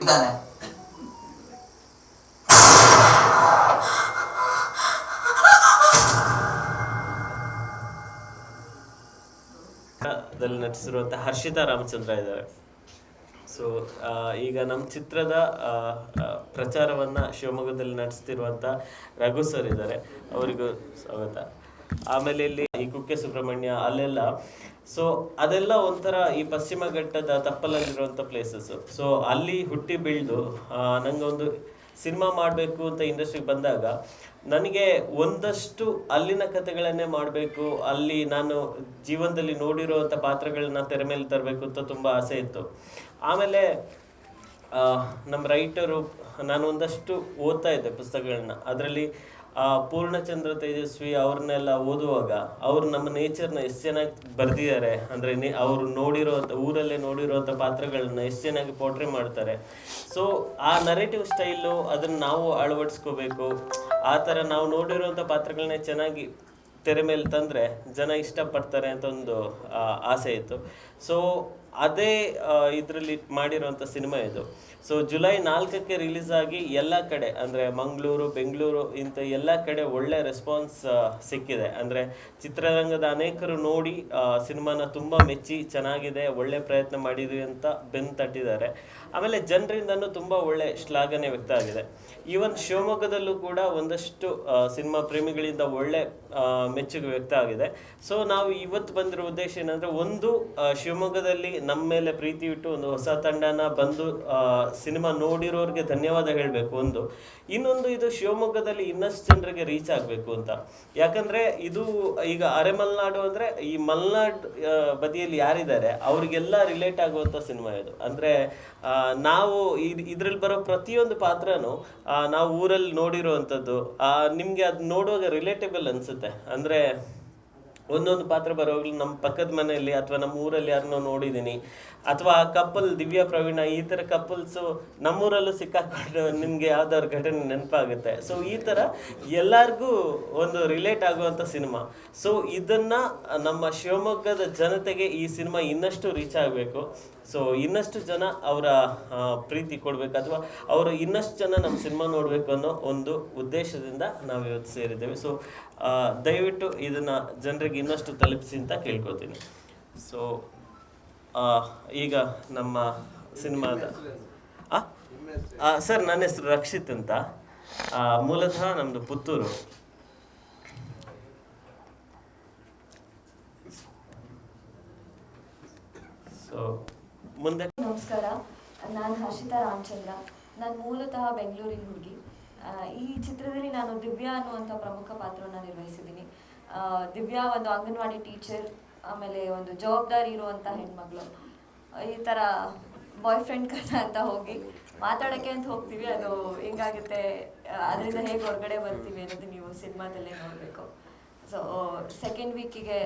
ದಲ್ಲಿ ನಟಿಸಿರುವಂಥ ಹರ್ಷಿತಾ ರಾಮಚಂದ್ರ ಇದ್ದಾರೆ. ಸೊ ಈಗ ನಮ್ಮ ಚಿತ್ರದ ಪ್ರಚಾರವನ್ನ ಶಿವಮೊಗ್ಗದಲ್ಲಿ ನಡೆಸ್ತಿರುವಂಥ ರಘು ಸರ್ ಇದ್ದಾರೆ. ಅವರಿಗೂ ಸ್ವಾಗತ. ಆಮೇಲೆ ಇಲ್ಲಿ ಕುಕ್ಕೆ ಸುಬ್ರಹ್ಮಣ್ಯ ಅಲ್ಲೆಲ್ಲ. ಸೊ ಅದೆಲ್ಲ ಒಂಥರ ಈ ಪಶ್ಚಿಮ ಘಟ್ಟದ ತಪ್ಪಲಲ್ಲಿರುವಂಥ ಪ್ಲೇಸಸ್ ಸೊ ಅಲ್ಲಿ ಹುಟ್ಟಿ ಬೆಳೆದು ನನಗೊಂದು ಸಿನಿಮಾ ಮಾಡಬೇಕು ಅಂತ ಇಂಡಸ್ಟ್ರಿಗೆ ಬಂದಾಗ, ನನಗೆ ಒಂದಷ್ಟು ಅಲ್ಲಿನ ಕಥೆಗಳನ್ನೇ ಮಾಡಬೇಕು, ಅಲ್ಲಿ ನಾನು ಜೀವನದಲ್ಲಿ ನೋಡಿರುವಂಥ ಪಾತ್ರಗಳನ್ನ ತೆರೆ ಮೇಲೆ ತರಬೇಕು ಅಂತ ತುಂಬ ಆಸೆ ಇತ್ತು. ಆಮೇಲೆ ನಮ್ಮ ರೈಟರು, ನಾನು ಒಂದಷ್ಟು ಓದ್ತಾ ಇದ್ದೆ ಪುಸ್ತಕಗಳನ್ನ. ಅದರಲ್ಲಿ ಆ ಪೂರ್ಣಚಂದ್ರ ತೇಜಸ್ವಿ ಅವ್ರನ್ನೆಲ್ಲ ಓದುವಾಗ ಅವರು ನಮ್ಮ ನೇಚರ್ನ ಎಷ್ಟು ಚೆನ್ನಾಗಿ ಬರೆದಿದ್ದಾರೆ ಅಂದರೆ ಅವರು ನೋಡಿರೋಂಥ, ಊರಲ್ಲೇ ನೋಡಿರೋಂಥ ಪಾತ್ರಗಳನ್ನ ಎಷ್ಟು ಚೆನ್ನಾಗಿ ಪೋಟ್ರಿ ಮಾಡ್ತಾರೆ. ಸೊ ಆ ನರೇಟಿವ್ ಸ್ಟೈಲು ಅದನ್ನು ನಾವು ಅಳವಡಿಸ್ಕೋಬೇಕು. ಆ ಥರ ನಾವು ನೋಡಿರೋಂಥ ಪಾತ್ರಗಳನ್ನೇ ಚೆನ್ನಾಗಿ ತೆರೆ ಮೇಲೆ ತಂದರೆ ಜನ ಇಷ್ಟಪಡ್ತಾರೆ ಅಂತ ಒಂದು ಆಸೆ ಇತ್ತು. ಸೊ ಅದೇ ಇದರಲ್ಲಿ ಮಾಡಿರುವಂಥ ಸಿನಿಮಾ ಇದು. ಸೊ ಜುಲೈ ನಾಲ್ಕಕ್ಕೆ ರಿಲೀಸ್ ಆಗಿ ಎಲ್ಲ ಕಡೆ, ಅಂದರೆ ಮಂಗಳೂರು, ಬೆಂಗಳೂರು ಇಂಥ ಎಲ್ಲ ಕಡೆ ಒಳ್ಳೆ ರೆಸ್ಪಾನ್ಸ್ ಸಿಕ್ಕಿದೆ. ಅಂದರೆ ಚಿತ್ರರಂಗದ ಅನೇಕರು ನೋಡಿ ಸಿನಿಮಾನ ತುಂಬ ಮೆಚ್ಚಿ, ಚೆನ್ನಾಗಿದೆ, ಒಳ್ಳೆ ಪ್ರಯತ್ನ ಮಾಡಿದ್ವಿ ಅಂತ ಬೆನ್ನು ತಟ್ಟಿದ್ದಾರೆ. ಆಮೇಲೆ ಜನರಿಂದನೂ ತುಂಬ ಒಳ್ಳೆ ಶ್ಲಾಘನೆ ವ್ಯಕ್ತ ಆಗಿದೆ. ಈವನ್ ಶಿವಮೊಗ್ಗದಲ್ಲೂ ಕೂಡ ಒಂದಷ್ಟು ಸಿನಿಮಾ ಪ್ರೇಮಿಗಳಿಂದ ಒಳ್ಳೆ ಮೆಚ್ಚುಗೆ ವ್ಯಕ್ತ ಆಗಿದೆ. ಸೊ ನಾವು ಇವತ್ತು ಬಂದಿರೋ ಉದ್ದೇಶ ಏನಂದರೆ, ಒಂದು ಶಿವಮೊಗ್ಗದಲ್ಲಿ ನಮ್ಮ ಮೇಲೆ ಪ್ರೀತಿ ಇಟ್ಟು ಒಂದು ಹೊಸ ತಂಡನ ಬಂದು ಸಿನಿಮಾ ನೋಡಿರೋರಿಗೆ ಧನ್ಯವಾದ ಹೇಳಬೇಕು ಒಂದು. ಇನ್ನೊಂದು ಇದು ಶಿವಮೊಗ್ಗದಲ್ಲಿ ಇನ್ನಷ್ಟು ಜನರಿಗೆ ರೀಚ್ ಆಗಬೇಕು ಅಂತ. ಯಾಕಂದರೆ ಇದು ಈಗ ಅರೆಮಲ್ನಾಡು ಅಂದರೆ ಈ ಮಲೆನಾಡು ಬದಿಯಲ್ಲಿ ಯಾರಿದ್ದಾರೆ, ಅವರಿಗೆಲ್ಲ ರಿಲೇಟ್ ಆಗುವಂಥ ಸಿನಿಮಾ ಇದು. ಅಂದರೆ ನಾವು ಇದ್ರಲ್ಲಿ ಬರೋ ಪ್ರತಿಯೊಂದು ಪಾತ್ರನೂ ನಾವು ಊರಲ್ಲಿ ನೋಡಿರುವಂಥದ್ದು ನಿಮಗೆ ಅದು ನೋಡುವಾಗ ರಿಲೇಟೇಬಲ್ ಅನಿಸುತ್ತೆ. ಅಂದ್ರೆ ಒಂದೊಂದು ಪಾತ್ರ ಬರೋವಾಗಲೂ ನಮ್ಮ ಪಕ್ಕದ ಮನೆಯಲ್ಲಿ ಅಥವಾ ನಮ್ಮ ಊರಲ್ಲಿ ಯಾರನ್ನೋ ನೋಡಿದ್ದೀನಿ. ಅಥವಾ ಆ ಕಪಲ್ ದಿವ್ಯಾ, ಪ್ರವೀಣ, ಈ ಥರ ಕಪಲ್ಸು ನಮ್ಮೂರಲ್ಲೂ ಸಿಕ್ಕಾಕೊಂಡು ನಿಮಗೆ ಯಾವ್ದಾದ್ರು ಘಟನೆ ನೆನಪಾಗುತ್ತೆ. ಸೊ ಈ ಥರ ಎಲ್ಲರಿಗೂ ಒಂದು ರಿಲೇಟ್ ಆಗುವಂಥ ಸಿನಿಮಾ. ಸೊ ಇದನ್ನು ನಮ್ಮ ಶಿವಮೊಗ್ಗದ ಜನತೆಗೆ ಈ ಸಿನಿಮಾ ಇನ್ನಷ್ಟು ರೀಚ್ ಆಗಬೇಕು. ಸೊ ಇನ್ನಷ್ಟು ಜನ ಅವರ ಪ್ರೀತಿ ಕೊಡಬೇಕು ಅಥವಾ ಅವರು ಇನ್ನಷ್ಟು ಜನ ನಮ್ಮ ಸಿನಿಮಾ ನೋಡಬೇಕು ಅನ್ನೋ ಒಂದು ಉದ್ದೇಶದಿಂದ ನಾವು ಇವತ್ತು ಸೇರಿದ್ದೇವೆ ಸೊ ದಯವಿಟ್ಟು ಇದನ್ನು ಜನರಿಗೆ ಇನ್ನಷ್ಟು ತಲುಪಿಸಿ ಅಂತ ಕೇಳ್ಕೊತೀನಿ ಸೊ ಈಗ ನಮ್ಮ ಸಿನಿಮಾದ ಸರ್, ನನ್ನ ಹೆಸರು ರಕ್ಷಿತ್ ಅಂತ. ಮೂಲತಃ ನಮ್ಮದು ಪುತ್ತೂರು. ಸೊ ಮುಂದೆ. ನಮಸ್ಕಾರ. ನಾನು ಹರ್ಷಿತಾ ರಾಮಚಂದ್ರ. ನಾನು ಮೂಲತಃ ಬೆಂಗಳೂರಿನ ಹುಡುಗಿ. ಈ ಚಿತ್ರದಲ್ಲಿ ನಾನು ದಿವ್ಯಾ ಅನ್ನುವಂಥ ಪ್ರಮುಖ ಪಾತ್ರವನ್ನು ನಿರ್ವಹಿಸಿದ್ದೀನಿ. ದಿವ್ಯಾ ಒಂದು ಅಂಗನವಾಡಿ ಟೀಚರ್, ಆಮೇಲೆ ಒಂದು ಜವಾಬ್ದಾರಿ ಇರುವಂಥ ಹೆಣ್ಮಗಳು. ಈ ಥರ ಬಾಯ್ ಫ್ರೆಂಡ್ ಕಥೆ ಅಂತ ಹೋಗಿ ಮಾತಾಡೋಕ್ಕೆ ಅಂತ ಹೋಗ್ತೀವಿ. ಅದು ಹೆಂಗಾಗುತ್ತೆ? ಅದರಿಂದ ಹೇಗೆ ಹೊರಗಡೆ ಬರ್ತೀವಿ ಅನ್ನೋದು ನೀವು ಸಿನಿಮಾದಲ್ಲೇ ನೋಡಬೇಕು. ಸೊ ಸೆಕೆಂಡ್ ವೀಕಿಗೆ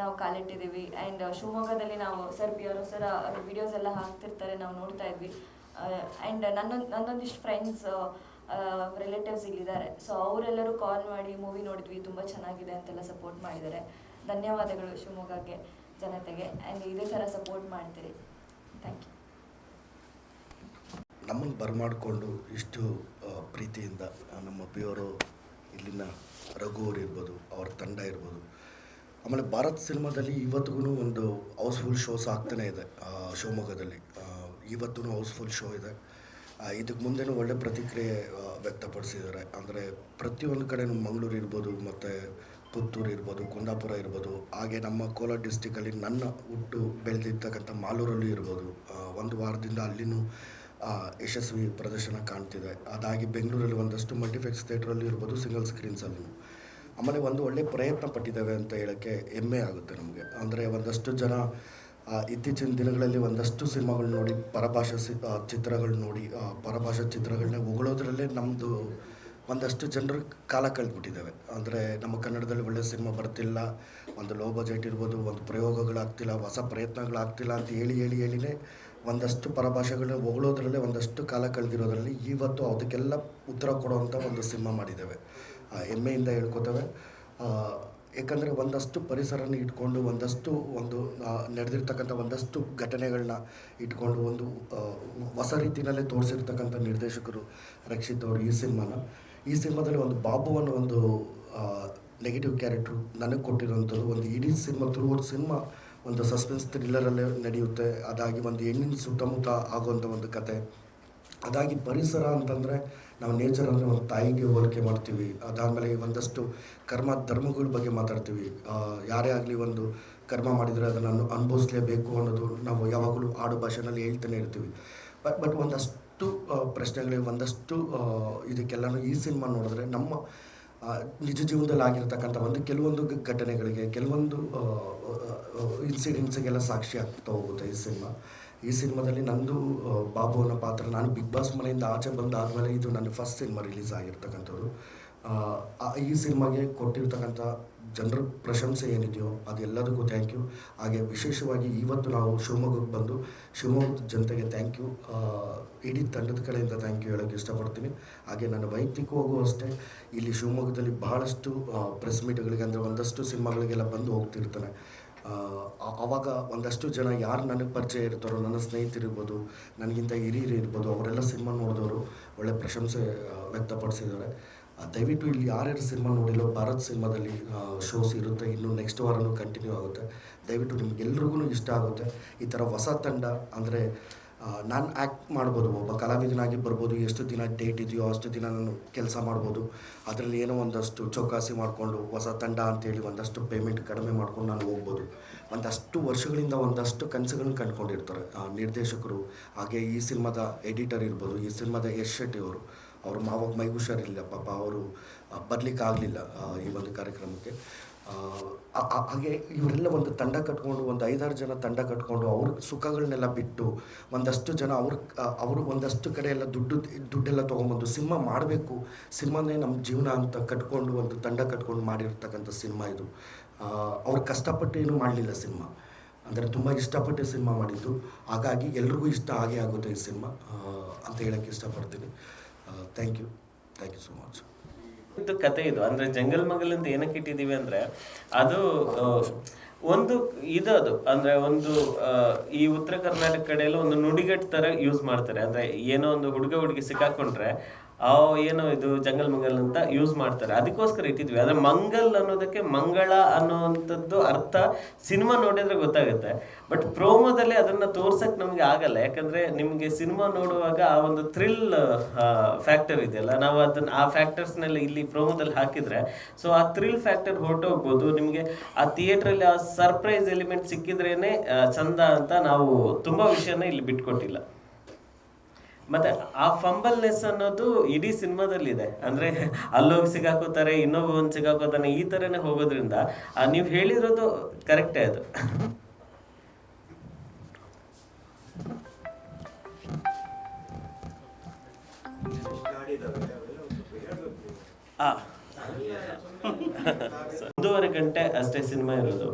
ನಾವು ಕಾಲಿಟ್ಟಿದ್ದೀವಿ. ಆ್ಯಂಡ್ ಶಿವಮೊಗ್ಗದಲ್ಲಿ ನಾವು ಸರ್ ಬಿ ಅವರು ಸರ್ ವಿಡಿಯೋಸ್ ಎಲ್ಲ ಹಾಕ್ತಿರ್ತಾರೆ, ನಾವು ನೋಡ್ತಾ ಇದ್ವಿ. ಆ್ಯಂಡ್ ನನ್ನೊಂದು, ನನ್ನೊಂದಿಷ್ಟು ಫ್ರೆಂಡ್ಸ್ ರಿಲೇಟಿವ್ಸ್ ಇಲ್ಲಿದ್ದಾರೆ. ಸೊ ಅವರೆಲ್ಲರೂ ಕಾಲ್ ಮಾಡಿ ಮೂವಿ ನೋಡಿದ್ವಿ, ತುಂಬ ಚೆನ್ನಾಗಿದೆ ಅಂತೆಲ್ಲ ಸಪೋರ್ಟ್ ಮಾಡಿದ್ದಾರೆ. ಧನ್ಯವಾದಗಳು ಶಿವಮೊಗ್ಗಕ್ಕೆ, ಜನತೆಗೆ. ಆ್ಯಂಡ್ ಇದೇ ಥರ ಸಪೋರ್ಟ್ ಮಾಡ್ತೀರಿ. ಥ್ಯಾಂಕ್ ಯು ನಮ್ಮನ್ನು ಬರಮಾಡಿಕೊಂಡು ಇಷ್ಟು ಪ್ರೀತಿಯಿಂದ ನಮ್ಮ ಪಿಯವರು ಇಲ್ಲಿನ ರಘು ಅವ್ರು ಇರ್ಬೋದು, ಅವ್ರ ತಂಡ ಇರ್ಬೋದು ಆಮೇಲೆ ಭಾರತ್ ಸಿನಿಮಾದಲ್ಲಿ ಇವತ್ತಿಗೂ ಒಂದು ಹೌಸ್ಫುಲ್ ಶೋಸ್ ಆಗ್ತಾನೆ ಇದೆ ಶಿವಮೊಗ್ಗದಲ್ಲಿ. ಇವತ್ತೂ ಹೌಸ್ಫುಲ್ ಶೋ ಇದೆ. ಇದಕ್ಕೆ ಮುಂದೆನೂ ಒಳ್ಳೆ ಪ್ರತಿಕ್ರಿಯೆ ವ್ಯಕ್ತಪಡಿಸಿದ್ದಾರೆ. ಅಂದರೆ ಪ್ರತಿಯೊಂದು ಕಡೆ ಮಂಗಳೂರು ಇರ್ಬೋದು, ಮತ್ತು ಪುತ್ತೂರು ಇರ್ಬೋದು, ಕುಂದಾಪುರ ಇರ್ಬೋದು, ಹಾಗೆ ನಮ್ಮ ಕೋಲಾರ ಡಿಸ್ಟಿಕಲ್ಲಿ ನನ್ನ ಹುಟ್ಟು ಬೆಳೆದಿರ್ತಕ್ಕಂಥ ಮಾಲೂರಲ್ಲೂ ಇರ್ಬೋದು. ಒಂದು ವಾರದಿಂದ ಅಲ್ಲಿನೂ ಯಶಸ್ವಿ ಪ್ರದರ್ಶನ ಕಾಣ್ತಿದೆ. ಅದಾಗಿ ಬೆಂಗಳೂರಲ್ಲಿ ಒಂದಷ್ಟು ಮಲ್ಟಿಫೆಕ್ಸ್ ಥಿಯೇಟ್ರಲ್ಲಿ ಇರ್ಬೋದು, ಸಿಂಗಲ್ ಸ್ಕ್ರೀನ್ಸಲ್ಲೂ. ಆಮೇಲೆ ಒಂದು ಒಳ್ಳೆ ಪ್ರಯತ್ನ ಪಟ್ಟಿದ್ದೇವೆ ಅಂತ ಹೇಳೋಕ್ಕೆ ಹೆಮ್ಮೆ ಆಗುತ್ತೆ ನಮಗೆ. ಅಂದರೆ ಒಂದಷ್ಟು ಜನ ಇತ್ತೀಚಿನ ದಿನಗಳಲ್ಲಿ ಒಂದಷ್ಟು ಸಿನಿಮಾಗಳು ನೋಡಿ, ಪರಭಾಷಾ ಸಿ ಚಿತ್ರಗಳು ನೋಡಿ ಪರಭಾಷೆ ಚಿತ್ರಗಳನ್ನ ಹೊಗಳೋದ್ರಲ್ಲೇ ನಮ್ಮದು ಒಂದಷ್ಟು ಜನರು ಕಾಲ ಕಳೆದ್ಬಿಟ್ಟಿದ್ದಾವೆ. ಅಂದರೆ ನಮ್ಮ ಕನ್ನಡದಲ್ಲಿ ಒಳ್ಳೆ ಸಿನಿಮಾ ಬರ್ತಿಲ್ಲ, ಒಂದು ಲೋ ಬಜೆಟ್ ಇರ್ಬೋದು, ಒಂದು ಪ್ರಯೋಗಗಳಾಗ್ತಿಲ್ಲ, ಹೊಸ ಪ್ರಯತ್ನಗಳಾಗ್ತಿಲ್ಲ ಅಂತ ಹೇಳಿ ಹೇಳಿ, ಹೇಳಿನೇ ಒಂದಷ್ಟು ಪರಭಾಷೆಗಳನ್ನ ಹೊಗಳೋದ್ರಲ್ಲೇ ಒಂದಷ್ಟು ಕಾಲ ಕಳೆದಿರೋದ್ರಲ್ಲಿ ಇವತ್ತು ಅದಕ್ಕೆಲ್ಲ ಉತ್ತರ ಕೊಡುವಂಥ ಒಂದು ಸಿನಿಮಾ ಮಾಡಿದ್ದೇವೆ. ಹೆಮ್ಮೆಯಿಂದ ಹೇಳ್ಕೊತವೆ. ಆ, ಯಾಕಂದರೆ ಒಂದಷ್ಟು ಪರಿಸರನ ಇಟ್ಕೊಂಡು ಒಂದಷ್ಟು ಒಂದು ನಡೆದಿರ್ತಕ್ಕಂಥ ಒಂದಷ್ಟು ಘಟನೆಗಳನ್ನ ಇಟ್ಕೊಂಡು ಒಂದು ಹೊಸ ರೀತಿಯಲ್ಲೇ ತೋರಿಸಿರ್ತಕ್ಕಂಥ ನಿರ್ದೇಶಕರು ರಕ್ಷಿತ್ ಅವರು ಈ ಸಿನಿಮಾನ. ಈ ಸಿನಿಮಾದಲ್ಲಿ ಒಂದು ಬಾಬು ಅನ್ನೋ ಒಂದು ನೆಗೆಟಿವ್ ಕ್ಯಾರೆಕ್ಟ್ರು ನನಗೆ ಕೊಟ್ಟಿರೋಂಥದ್ದು ಒಂದು ಇಡೀ ಸಿನಿಮಾ ಥ್ರೂ ಸಿನಿಮಾ ಒಂದು ಸಸ್ಪೆನ್ಸ್ ಥ್ರಿಲ್ಲರಲ್ಲೇ ನಡೆಯುತ್ತೆ. ಅದಾಗಿ ಒಂದು ಹೆಣ್ಣಿನ ಸುತ್ತಮುತ್ತ ಆಗುವಂಥ ಒಂದು ಕತೆ. ಅದಾಗಿ ಪರಿಸರ ಅಂತಂದರೆ ನಾವು ನೇಚರ್ ಅಂದರೆ ಒಂದು ತಾಯಿಗೆ ಹೋಲಿಕೆ ಮಾಡ್ತೀವಿ. ಅದಾದಮೇಲೆ ಒಂದಷ್ಟು ಕರ್ಮ ಧರ್ಮಗಳ ಬಗ್ಗೆ ಮಾತಾಡ್ತೀವಿ. ಯಾರೇ ಆಗಲಿ ಒಂದು ಕರ್ಮ ಮಾಡಿದರೆ ಅದನ್ನು ಅನುಭವಿಸಲೇಬೇಕು ಅನ್ನೋದು ನಾವು ಯಾವಾಗಲೂ ಆಡು ಭಾಷೆನಲ್ಲಿ ಹೇಳ್ತಾನೆ ಇರ್ತೀವಿ. ಬಟ್ ಬಟ್ ಒಂದಷ್ಟು ಪ್ರಶ್ನೆಗಳಿಗೆ ಒಂದಷ್ಟು ಇದಕ್ಕೆಲ್ಲನೂ ಈ ಸಿನಿಮಾ ನೋಡಿದ್ರೆ ನಮ್ಮ ನಿಜ ಜೀವನದಲ್ಲಿ ಆಗಿರ್ತಕ್ಕಂಥ ಒಂದು ಕೆಲವೊಂದು ಘಟನೆಗಳಿಗೆ, ಕೆಲವೊಂದು ಇನ್ಸಿಡೆಂಟ್ಸ್ಗೆಲ್ಲ ಸಾಕ್ಷಿ ಆಗ್ತಾ ಹೋಗುತ್ತೆ ಈ ಸಿನಿಮಾ ಈ ಸಿನಿಮಾದಲ್ಲಿ ನಂದು ಬಾಬು ಅನ್ನೋ ಪಾತ್ರ. ನಾನು ಬಿಗ್ ಬಾಸ್ ಮನೆಯಿಂದ ಆಚೆ ಬಂದಾದಮೇಲೆ ಇದು ನನ್ನ ಫಸ್ಟ್ ಸಿನಿಮಾ ರಿಲೀಸ್ ಆಗಿರ್ತಕ್ಕಂಥದ್ದು. ಈ ಸಿನಿಮಾಗೆ ಕೊಟ್ಟಿರ್ತಕ್ಕಂಥ ಜನರ ಪ್ರಶಂಸೆ ಏನಿದೆಯೋ ಅದೆಲ್ಲದಕ್ಕೂ ಥ್ಯಾಂಕ್ ಯು ಹಾಗೆ ವಿಶೇಷವಾಗಿ ಇವತ್ತು ನಾವು ಶಿವಮೊಗ್ಗಕ್ಕೆ ಬಂದು ಶಿವಮೊಗ್ಗದ ಜನತೆಗೆ ಥ್ಯಾಂಕ್ ಯು ಇಡೀ ತಂಡದ ಕಡೆಯಿಂದ ಥ್ಯಾಂಕ್ ಯು ಹೇಳೋಕ್ಕೆ ಇಷ್ಟಪಡ್ತೀನಿ. ಹಾಗೆ ನನ್ನ ವೈಯಕ್ತಿಕವಾಗೂ ಅಷ್ಟೇ. ಇಲ್ಲಿ ಶಿವಮೊಗ್ಗದಲ್ಲಿ ಬಹಳಷ್ಟು ಪ್ರೆಸ್ ಮೀಟ್ಗಳಿಗೆ ಅಂದರೆ ಒಂದಷ್ಟು ಸಿನಿಮಾಗಳಿಗೆಲ್ಲ ಬಂದು ಹೋಗ್ತಿರ್ತಾನೆ. ಆವಾಗ ಒಂದಷ್ಟು ಜನ ಯಾರು ನನಗೆ ಪರಿಚಯ ಇರ್ತಾರೋ, ನನ್ನ ಸ್ನೇಹಿತರಿರ್ಬೋದು, ನನಗಿಂತ ಹಿರಿಯರು ಇರ್ಬೋದು, ಅವರೆಲ್ಲ ಸಿನಿಮಾ ನೋಡಿದವರು ಒಳ್ಳೆ ಪ್ರಶಂಸೆ ವ್ಯಕ್ತಪಡಿಸಿದ್ದಾರೆ. ದಯವಿಟ್ಟು ಇಲ್ಲಿ ಯಾರ್ಯಾರು ಸಿನಿಮಾ ನೋಡಿಲ್ಲೋ ಭಾರತ್ ಸಿನಿಮಾದಲ್ಲಿ ಶೋಸ್ ಇರುತ್ತೆ. ಇನ್ನು ನೆಕ್ಸ್ಟ್ ವಾರನೂ ಕಂಟಿನ್ಯೂ ಆಗುತ್ತೆ. ದಯವಿಟ್ಟು ನಿಮ್ಗೆಲ್ರಿಗೂ ಇಷ್ಟ ಆಗುತ್ತೆ. ಈ ಥರ ಹೊಸ ತಂಡ ಅಂದರೆ ನಾನು ಆ್ಯಕ್ಟ್ ಮಾಡ್ಬೋದು, ಒಬ್ಬ ಕಲಾವಿದನಾಗಿ ಬರ್ಬೋದು, ಎಷ್ಟು ದಿನ ಡೇಟ್ ಇದೆಯೋ ಅಷ್ಟು ದಿನ ನಾನು ಕೆಲಸ ಮಾಡ್ಬೋದು, ಅದರಲ್ಲಿ ಏನೋ ಒಂದಷ್ಟು ಚೌಕಾಸಿ ಮಾಡಿಕೊಂಡು, ಹೊಸ ತಂಡ ಅಂತೇಳಿ ಒಂದಷ್ಟು ಪೇಮೆಂಟ್ ಕಡಿಮೆ ಮಾಡ್ಕೊಂಡು ನಾನು ಹೋಗ್ಬೋದು. ಒಂದಷ್ಟು ವರ್ಷಗಳಿಂದ ಒಂದಷ್ಟು ಕನಸುಗಳನ್ನ ಕಂಡುಕೊಂಡಿರ್ತಾರೆ. ನಿರ್ದೇಶಕರು, ಹಾಗೆ ಈ ಸಿನಿಮಾದ ಎಡಿಟರ್ ಇರ್ಬೋದು, ಈ ಸಿನಿಮಾದ ಯಶ್ ಶೆಟ್ಟಿ ಅವರು ಮಾವಾಗ ಮೈ ಹುಷಾರಿಲ್ಲ ಪಾಪ ಅವರು ಬರ್ಲಿಕ್ಕೆ ಆಗಲಿಲ್ಲ ಈ ಒಂದು ಕಾರ್ಯಕ್ರಮಕ್ಕೆ. ಹಾಗೆ ಇವರೆಲ್ಲ ಒಂದು ತಂಡ ಕಟ್ಕೊಂಡು, ಒಂದು ಐದಾರು ಜನ ತಂಡ ಕಟ್ಕೊಂಡು ಅವ್ರ ಸುಖಗಳನ್ನೆಲ್ಲ ಬಿಟ್ಟು ಒಂದಷ್ಟು ಜನ ಅವ್ರ ಅವರು ಒಂದಷ್ಟು ಕಡೆ ಎಲ್ಲ ದುಡ್ಡು, ದುಡ್ಡೆಲ್ಲ ತೊಗೊಂಬಂದು ಸಿನಿಮಾ ಮಾಡಬೇಕು. ಸಿನಿಮಾನೇ ನಮ್ಮ ಜೀವನ ಅಂತ ಕಟ್ಕೊಂಡು ಒಂದು ತಂಡ ಕಟ್ಕೊಂಡು ಮಾಡಿರ್ತಕ್ಕಂಥ ಸಿನಿಮಾ ಇದು. ಅವ್ರು ಕಷ್ಟಪಟ್ಟು ಏನೂ ಮಾಡಲಿಲ್ಲ ಸಿನಿಮಾ. ಅಂದರೆ ತುಂಬ ಇಷ್ಟಪಟ್ಟು ಸಿನಿಮಾ ಮಾಡಿದ್ದು. ಹಾಗಾಗಿ ಎಲ್ರಿಗೂ ಇಷ್ಟ ಆಗಿ ಆಗುತ್ತೆ ಈ ಸಿನಿಮಾ. ಅಂತ ಹೇಳೋಕ್ಕೆ ಇಷ್ಟಪಡ್ತೀನಿ. Thank you thank you so much ಕತೆ ಇದು. ಅಂದ್ರೆ ಜಂಗಲ್ ಮಗಲ್ ಅಂತ ಏನಕ್ಕೆ ಇಟ್ಟಿದೀವಿ ಅಂದ್ರೆ ಅದು ಒಂದು ಇದು ಅದು. ಅಂದ್ರೆ ಒಂದು ಈ ಉತ್ತರ ಕರ್ನಾಟಕ ಕಡೆಯಲ್ಲ ಒಂದು ನುಡಿಗಟ್ಟು ತರ ಯೂಸ್ ಮಾಡ್ತಾರೆ. ಅಂದ್ರೆ ಏನೋ ಒಂದು ಹುಡುಗ ಹುಡುಗಿ ಸಿಕ್ಕಾಕೊಂಡ್ರೆ ಆ ಏನು ಇದು ಜಂಗಲ್ ಮಂಗಲ್ ಅಂತ ಯೂಸ್ ಮಾಡ್ತಾರೆ. ಅದಕ್ಕೋಸ್ಕರ ಇಟ್ಟಿದ್ವಿ. ಆದ್ರೆ ಮಂಗಲ್ ಅನ್ನೋದಕ್ಕೆ ಮಂಗಳ ಅನ್ನೋವಂಥದ್ದು ಅರ್ಥ ಸಿನಿಮಾ ನೋಡಿದ್ರೆ ಗೊತ್ತಾಗುತ್ತೆ. ಬಟ್ ಪ್ರೋಮೋದಲ್ಲಿ ಅದನ್ನ ತೋರ್ಸಕ್ ನಮ್ಗೆ ಆಗಲ್ಲ. ಯಾಕಂದ್ರೆ ನಿಮ್ಗೆ ಸಿನಿಮಾ ನೋಡುವಾಗ ಆ ಒಂದು ಥ್ರಿಲ್ ಫ್ಯಾಕ್ಟರ್ ಇದೆಯಲ್ಲ. ನಾವು ಅದನ್ನ ಆ ಫ್ಯಾಕ್ಟರ್ಸ್ನೆಲ್ಲ ಇಲ್ಲಿ ಪ್ರೋಮೋದಲ್ಲಿ ಹಾಕಿದ್ರೆ ಸೊ ಆ ಥ್ರಿಲ್ ಫ್ಯಾಕ್ಟರ್ ಹೊರಟೋಗ್ಬೋದು. ನಿಮ್ಗೆ ಆ ಥಿಯೇಟ್ರಲ್ಲಿ ಆ ಸರ್ಪ್ರೈಸ್ ಎಲಿಮೆಂಟ್ ಸಿಕ್ಕಿದ್ರೇನೆ ಚಂದ ಅಂತ ನಾವು ತುಂಬಾ ವಿಷಯನ ಇಲ್ಲಿ ಬಿಟ್ಕೊಟ್ಟಿಲ್ಲ. ಮತ್ತೆ ಆ ಫಂಬಲ್ನೆಸ್ ಅನ್ನೋದು ಇಡೀ ಸಿನಿಮಾದಲ್ಲಿ ಇದೆ ಅಂದ್ರೆ ಅಲ್ಲೋಗಿ ಸಿಗಾಕೋತಾರೆ, ಇನ್ನೊಬ್ಬ ಒಂದು ಸಿಗಾಕೋತಾನೆ, ಈ ತರನೇ ಹೋಗೋದ್ರಿಂದ ನೀವ್ ಹೇಳಿರೋದು ಕರೆಕ್ಟೇ ಅದು. ಒಂದೂವರೆ ಗಂಟೆ ಅಷ್ಟೇ ಸಿನಿಮಾ ಇರೋದು.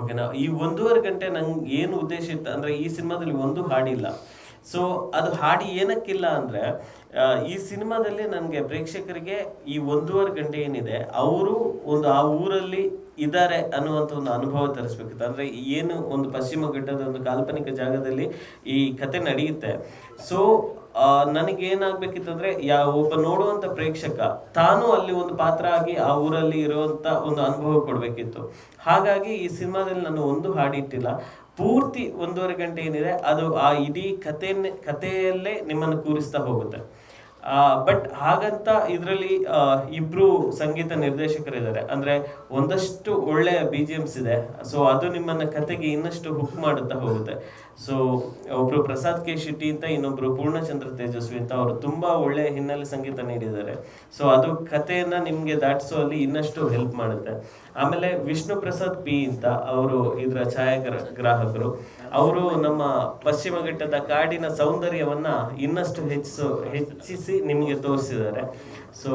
ಓಕೆನಾ ಈ ಒಂದೂವರೆ ಗಂಟೆ ನಂಗೆ ಏನು ಉದ್ದೇಶ ಇತ್ತು ಅಂದ್ರೆ ಈ ಸಿನಿಮಾದಲ್ಲಿ ಒಂದು ಹಾಡಿಲ್ಲ. ಸೊ ಅದು ಹಾಡಿ ಏನಕ್ಕಿಲ್ಲ ಅಂದ್ರೆ ಈ ಸಿನಿಮಾದಲ್ಲಿ ನನಗೆ ಪ್ರೇಕ್ಷಕರಿಗೆ ಈ ಒಂದೂವರೆ ಗಂಟೆ ಏನಿದೆ, ಅವರು ಒಂದು ಆ ಊರಲ್ಲಿ ಇದ್ದಾರೆ ಅನ್ನುವಂಥ ಒಂದು ಅನುಭವ ತರಿಸ್ಬೇಕಿತ್ತು. ಅಂದ್ರೆ ಏನು ಒಂದು ಪಶ್ಚಿಮ ಘಟ್ಟದ ಒಂದು ಕಾಲ್ಪನಿಕ ಜಾಗದಲ್ಲಿ ಈ ಕತೆ ನಡೆಯುತ್ತೆ. ಸೊ ನನಗೇನಾಗಬೇಕಿತ್ತಂದ್ರೆ ಅಂದ್ರೆ ಯಾ, ಒಬ್ಬ ನೋಡುವಂಥ ಪ್ರೇಕ್ಷಕ ತಾನು ಅಲ್ಲಿ ಒಂದು ಪಾತ್ರ ಆಗಿ ಆ ಊರಲ್ಲಿ ಇರುವಂಥ ಒಂದು ಅನುಭವ ಕೊಡಬೇಕಿತ್ತು. ಹಾಗಾಗಿ ಈ ಸಿನಿಮಾದಲ್ಲಿ ನಾನು ಒಂದು ಹಾಡಿಟ್ಟಿಲ್ಲ. ಪೂರ್ತಿ ಒಂದೂವರೆ ಗಂಟೆ ಏನಿದೆ, ಅದು ಆ ಇಡೀ ಕಥೆಯನ್ನೇ ಕಥೆಯಲ್ಲೇ ನಿಮ್ಮನ್ನು ಕೂರಿಸ್ತಾ ಹೋಗುತ್ತೆ. ಬಟ್ ಹಾಗಂತ ಇದರಲ್ಲಿ ಇಬ್ರು ಸಂಗೀತ ನಿರ್ದೇಶಕರಿದ್ದಾರೆ. ಅಂದ್ರೆ ಒಂದಷ್ಟು ಒಳ್ಳೆಯ ಬಿ ಜಿ ಎಮ್ಸ್ ಇದೆ. ಸೊ ಅದು ನಿಮ್ಮನ್ನ ಕತೆಗೆ ಇನ್ನಷ್ಟು ಹುಕ್ ಮಾಡುತ್ತಾ ಹೋಗುತ್ತೆ. ಸೊ ಒಬ್ರು ಪ್ರಸಾದ್ ಕೆ ಶೆಟ್ಟಿ ಅಂತ, ಇನ್ನೊಬ್ರು ಪೂರ್ಣಚಂದ್ರ ತೇಜಸ್ವಿ ಅಂತ, ಅವರು ತುಂಬಾ ಒಳ್ಳೆ ಹಿನ್ನೆಲೆ ಸಂಗೀತ ನೀಡಿದ್ದಾರೆ. ಸೊ ಅದು ಕಥೆಯನ್ನ ನಿಮ್ಗೆ ದಾಟಿಸುವಲ್ಲಿ ಇನ್ನಷ್ಟು ಹೆಲ್ಪ್ ಮಾಡುತ್ತೆ. ಆಮೇಲೆ ವಿಷ್ಣು ಪ್ರಸಾದ್ ಪಿ ಅಂತ, ಅವರು ಇದರ ಛಾಯಾಗ್ರಾಹಕರು ಅವರು ನಮ್ಮ ಪಶ್ಚಿಮ ಘಟ್ಟದ ಕಾಡಿನ ಸೌಂದರ್ಯವನ್ನ ಇನ್ನಷ್ಟು ಹೆಚ್ಚಿಸೋ, ಹೆಚ್ಚಿಸಿ ನಿಮಗೆ ತೋರಿಸಿದ್ದಾರೆ. ಸೊ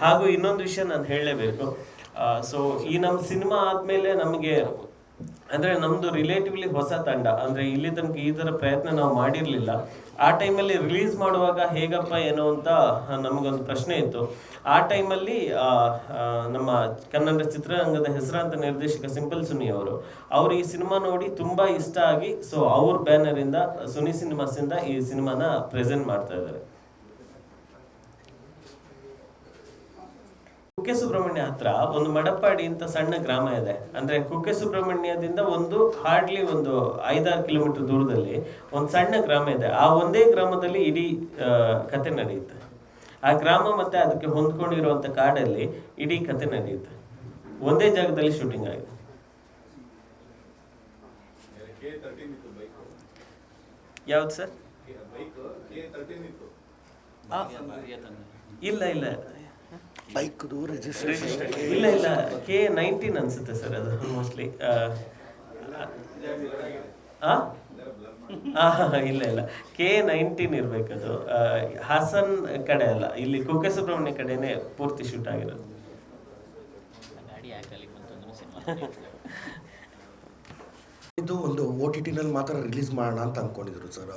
ಹಾಗೂ ಇನ್ನೊಂದು ವಿಷಯ ನಾನು ಹೇಳಲೇಬೇಕು. ಸೊ ಈ ನಮ್ಮ ಸಿನಿಮಾ ಆದ್ಮೇಲೆ ನಮಗೆ ಅಂದ್ರೆ ನಮ್ದು ರಿಲೇಟಿವ್ಲಿ ಹೊಸ ತಂಡ. ಅಂದ್ರೆ ಇಲ್ಲಿ ತನಕ ಈ ತರ ಪ್ರಯತ್ನ ನಾವು ಮಾಡಿರ್ಲಿಲ್ಲ. ಆ ಟೈಮಲ್ಲಿ ರಿಲೀಸ್ ಮಾಡುವಾಗ ಹೇಗಪ್ಪ ಏನು ಅಂತ ನಮಗೊಂದು ಪ್ರಶ್ನೆ ಇತ್ತು. ಆ ಟೈಮಲ್ಲಿ ನಮ್ಮ ಕನ್ನಡ ಚಿತ್ರರಂಗದ ಹೆಸರಾಂತ ನಿರ್ದೇಶಕ ಸಿಂಪಲ್ ಸುನಿ ಅವರು ಅವರು ಈ ಸಿನಿಮಾ ನೋಡಿ ತುಂಬಾ ಇಷ್ಟ ಆಗಿ ಸೊ ಅವ್ರ ಬ್ಯಾನರ್ ಇಂದ, ಸುನಿ ಸಿನಿಮಾಸ್ ಇಂದ ಈ ಸಿನಿಮಾನ ಪ್ರೆಸೆಂಟ್ ಮಾಡ್ತಾ ಇದ್ದಾರೆ. ಕುಕ್ಕೆ ಸುಬ್ರಹ್ಮಣ್ಯ ಹತ್ರ ಒಂದು ಮಡಪ್ಪಾಡಿ ಅಂತ ಸಣ್ಣ ಗ್ರಾಮ ಇದೆ. ಅಂದ್ರೆ ಕುಕ್ಕೆ ಸುಬ್ರಹ್ಮಣ್ಯದಿಂದ ಒಂದು ಹಾರ್ಡ್ಲಿ ಒಂದು ಐದಾರು ಕಿಲೋಮೀಟರ್ ದೂರದಲ್ಲಿ ಒಂದು ಸಣ್ಣ ಗ್ರಾಮ ಇದೆ. ಆ ಒಂದೇ ಗ್ರಾಮದಲ್ಲಿ ಇಡೀ ಕತೆ ನಡೆಯುತ್ತೆ. ಆ ಗ್ರಾಮ ಮತ್ತೆ ಅದಕ್ಕೆ ಹೊಂದ್ಕೊಂಡಿರುವಂತ ಕಾಡಲ್ಲಿ ಇಡೀ ಕತೆ ನಡೆಯುತ್ತೆ. ಒಂದೇ ಜಾಗದಲ್ಲಿ ಶೂಟಿಂಗ್ ಆಗಿದೆ. ಯಾವ್ದು ಸರ್? ಇಲ್ಲ ಇಲ್ಲ. ಬೈಕ್ದು ರಿಜಿಸ್ಟ್ರೇಷನ್ ಇಲ್ಲ ಇಲ್ಲ. ಕೆ ನೈನ್ಟೀನ್ ಅನ್ಸುತ್ತೆ ಸರ್ ಅದು ಮೋಸ್ಟ್ಲಿ ಇಲ್ಲ ಇಲ್ಲ. ಕೆ ನೈನ್ಟೀನ್ ಇರ್ಬೇಕದು. ಆ, ಹಾಸನ್ ಕಡೆ ಅಲ್ಲ ಇಲ್ಲಿ ಕುಕ್ಕೆ ಸುಬ್ರಹ್ಮಣ್ಯ ಕಡೆನೆ ಪೂರ್ತಿ ಶೂಟ್ ಆಗಿರೋದು. ಇದು ಒಂದು ಓ ಟಿ ಟಿನಲ್ಲಿ ಮಾತ್ರ ರಿಲೀಸ್ ಮಾಡೋಣ ಅಂತ ಅಂದ್ಕೊಂಡಿದ್ರು ಸರ್.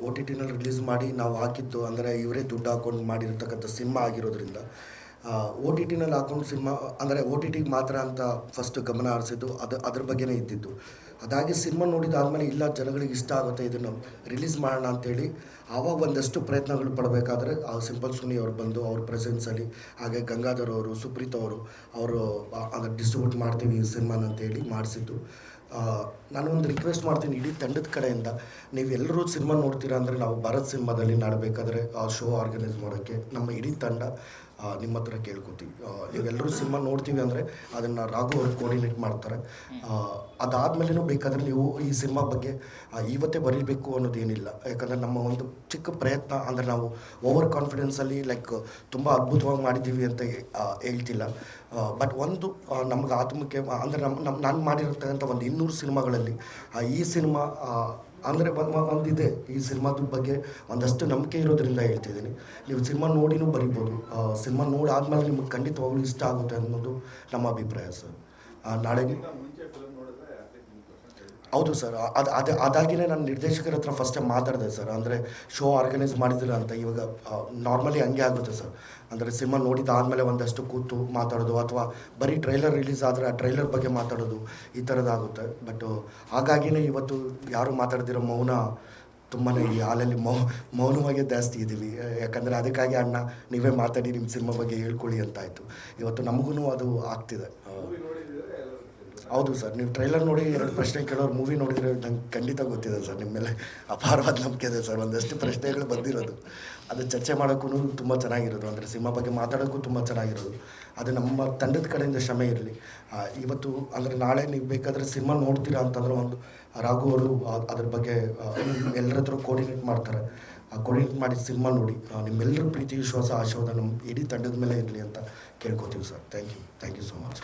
ಓ ಟಿ ಟಿನಲ್ಲಿ ರಿಲೀಸ್ ಮಾಡಿ ನಾವು ಹಾಕಿದ್ದು ಅಂದರೆ ಇವರೇ ದುಡ್ಡು ಹಾಕೊಂಡು ಮಾಡಿರತಕ್ಕಂಥ ಸಿನಿಮಾ ಆಗಿರೋದ್ರಿಂದ ಓ ಟಿ ಟಿನಲ್ಲಿ ಹಾಕೊಂಡು ಸಿನಿಮಾ, ಅಂದರೆ ಓ ಟಿ ಟಿಗೆ ಮಾತ್ರ ಅಂತ ಫಸ್ಟ್ ಗಮನ ಹರಿಸಿದ್ದು, ಅದು ಅದ್ರ ಬಗ್ಗೆನೇ ಇದ್ದಿದ್ದು. ಅದಾಗಿ ಸಿನಿಮಾ ನೋಡಿದಾದ್ಮೇಲೆ ಇಲ್ಲ, ಜನಗಳಿಗೆ ಇಷ್ಟ ಆಗುತ್ತೆ, ಇದನ್ನು ರಿಲೀಸ್ ಮಾಡೋಣ ಅಂತೇಳಿ ಆವಾಗ ಒಂದಷ್ಟು ಪ್ರಯತ್ನಗಳು ಪಡಬೇಕಾದ್ರೆ, ಆ ಸಿಂಪಲ್ ಸುನಿ ಅವ್ರು ಬಂದು ಅವ್ರ ಪ್ರೆಸೆನ್ಸಲ್ಲಿ ಹಾಗೆ ಗಂಗಾಧರ್ ಅವರು, ಸುಪ್ರೀತ್ ಅವರು ಅವರು ಅಂದರೆ ಡಿಸ್ಟ್ರಿಬ್ಯೂಟ್ ಮಾಡ್ತೀವಿ ಈ ಸಿನಿಮಾನ ಅಂತೇಳಿ ಮಾಡಿಸಿದ್ದು. ನಾನೊಂದು ರಿಕ್ವೆಸ್ಟ್ ಮಾಡ್ತೀನಿ, ಇಡೀ ತಂಡದ ಕಡೆಯಿಂದ ನೀವೆಲ್ಲರೂ ಸಿನಿಮಾ ನೋಡ್ತೀರಾ ಅಂದರೆ ನಾವು ಭಾರತ್ ಸಿನಿಮಾದಲ್ಲಿ ನಾಡಬೇಕಾದ್ರೆ ಆ ಶೋ ಆರ್ಗನೈಸ್ ಮಾಡೋಕ್ಕೆ ನಮ್ಮ ಇಡೀ ತಂಡ ನಿಮ್ಮ ಹತ್ರ ಕೇಳ್ಕೊತೀವಿ. ಎಲ್ಲರೂ ಸಿನಿಮಾ ನೋಡ್ತೀವಿ ಅಂದರೆ ಅದನ್ನು ರಾಘು ಅವರು ಕೋರ್ಡಿನೇಟ್ ಮಾಡ್ತಾರೆ. ಅದಾದಮೇಲೆನೂ ಬೇಕಾದರೆ ನೀವು ಈ ಸಿನಿಮಾ ಬಗ್ಗೆ ಇವತ್ತೇ ಬರೀಬೇಕು ಅನ್ನೋದೇನಿಲ್ಲ. ಯಾಕಂದರೆ ನಮ್ಮ ಒಂದು ಚಿಕ್ಕ ಪ್ರಯತ್ನ ಅಂದರೆ ನಾವು ಓವರ್ ಕಾನ್ಫಿಡೆನ್ಸಲ್ಲಿ ಲೈಕ್ ತುಂಬ ಅದ್ಭುತವಾಗಿ ಮಾಡಿದ್ದೀವಿ ಅಂತ ಹೇಳ್ತಿಲ್ಲ. ಬಟ್ ಒಂದು ನಮ್ಗೆ ಆತ್ಮಕ್ಕೆ, ಅಂದರೆ ನಮ್ಮ ನಮ್ಮ ನಾನು ಮಾಡಿರ್ತಕ್ಕಂಥ ಒಂದು ಇನ್ನೂರು ಸಿನಿಮಾಗಳಲ್ಲಿ ಈ ಸಿನಿಮಾ ಅಂದರೆ ಒಂದಿದೆ ಈ ಸಿನಿಮಾದ ಬಗ್ಗೆ, ಒಂದಷ್ಟು ನಂಬಿಕೆ ಇರೋದ್ರಿಂದ ಹೇಳ್ತಿದ್ದೀನಿ. ನೀವು ಸಿನಿಮಾ ನೋಡಿನೂ ಬರಿಬೋದು. ಸಿನಿಮಾ ನೋಡಾದ್ಮೇಲೆ ನಿಮಗೆ ಖಂಡಿತವಾಗ್ಲೂ ಇಷ್ಟ ಆಗುತ್ತೆ ಅನ್ನೋದು ನಮ್ಮ ಅಭಿಪ್ರಾಯ ಸರ್. ನಾಳೆಗೆ ನಾಳೆ ಹೌದು ಸರ್, ಅದು ಅದು, ಅದಾಗಿನೇ ನಾನು ನಿರ್ದೇಶಕರ ಹತ್ರ ಫಸ್ಟೇ ಮಾತಾಡಿದೆ ಸರ್. ಅಂದರೆ ಶೋ ಆರ್ಗನೈಸ್ ಮಾಡಿದಿರ ಅಂತ ಇವಾಗ ನಾರ್ಮಲಿ ಹಂಗೆ ಆಗುತ್ತೆ ಸರ್. ಅಂದರೆ ಸಿನಿಮಾ ನೋಡಿದಾದ್ಮೇಲೆ ಒಂದಷ್ಟು ಕೂತು ಮಾತಾಡೋದು ಅಥವಾ ಬರೀ ಟ್ರೈಲರ್ ರಿಲೀಸ್ ಆದರೆ ಆ ಟ್ರೈಲರ್ ಬಗ್ಗೆ ಮಾತಾಡೋದು ಈ ಥರದ್ದಾಗುತ್ತೆ ಬಟ್ ಹಾಗಾಗಿನೇ ಇವತ್ತು ಯಾರು ಮಾತಾಡ್ದಿರೋ ಮೌನ ತುಂಬಾ ಈ ಹಾಲಲ್ಲಿ ಮೌ, ಮೌನವಾಗೇ ಜಾಸ್ತಿ ಇದ್ದೀವಿ ಯಾಕಂದರೆ ಅದಕ್ಕಾಗಿ ಅಣ್ಣ, ನೀವೇ ಮಾತಾಡಿ ನಿಮ್ಮ ಸಿನಿಮಾ ಬಗ್ಗೆ ಹೇಳ್ಕೊಳ್ಳಿ ಅಂತ ಆಯಿತು. ಇವತ್ತು ನಮಗೂ ಅದು ಆಗ್ತಿದೆ. ಹೌದು ಸರ್, ನೀವು ಟ್ರೈಲರ್ ನೋಡಿ ಎರಡು ಪ್ರಶ್ನೆ ಕೇಳೋರು ಮೂವಿ ನೋಡಿದರೆ ನಂಗೆ ಖಂಡಿತ ಗೊತ್ತಿದೆ ಸರ್ ನಿಮ್ಮ ಮೇಲೆ ಅಪಾರವಾದ ನಂಬಿಕೆ ಇದೆ ಸರ್, ಒಂದಷ್ಟು ಪ್ರಶ್ನೆಗಳು ಬಂದಿರೋದು. ಅದು ಚರ್ಚೆ ಮಾಡೋಕ್ಕೂ ತುಂಬ ಚೆನ್ನಾಗಿರೋದು, ಅಂದರೆ ಸಿನಿಮಾ ಬಗ್ಗೆ ಮಾತಾಡೋಕ್ಕೂ ತುಂಬ ಚೆನ್ನಾಗಿರೋದು. ಅದು ನಮ್ಮ ತಂಡದ ಕಡೆಯಿಂದ ಶ್ರಮೆ ಇರಲಿ. ಇವತ್ತು ಅಂದರೆ ನಾಳೆ ನೀವು ಬೇಕಾದರೆ ಸಿನಿಮಾ ನೋಡ್ತೀರಾ ಅಂತಂದ್ರೆ ಒಂದು ರಾಘು ಅವರು ಅದ್ರ ಬಗ್ಗೆ ಎಲ್ಲರ ಹತ್ರ ಕೋರ್ಡಿನೇಟ್ ಮಾಡ್ತಾರೆ. ಕೋರ್ಡಿನೇಟ್ ಮಾಡಿ ಸಿನಿಮಾ ನೋಡಿ ನಿಮ್ಮೆಲ್ಲರೂ ನಿಮ್ಮೆಲ್ಲರ ಪ್ರೀತಿ, ವಿಶ್ವಾಸ, ಆಶೀರ್ವಾದ ನಮ್ಮ ಇಡೀ ತಂಡದ ಮೇಲೆ ಇರಲಿ ಅಂತ ಕೇಳ್ಕೊತೀವಿ sir. Thank you thank you so much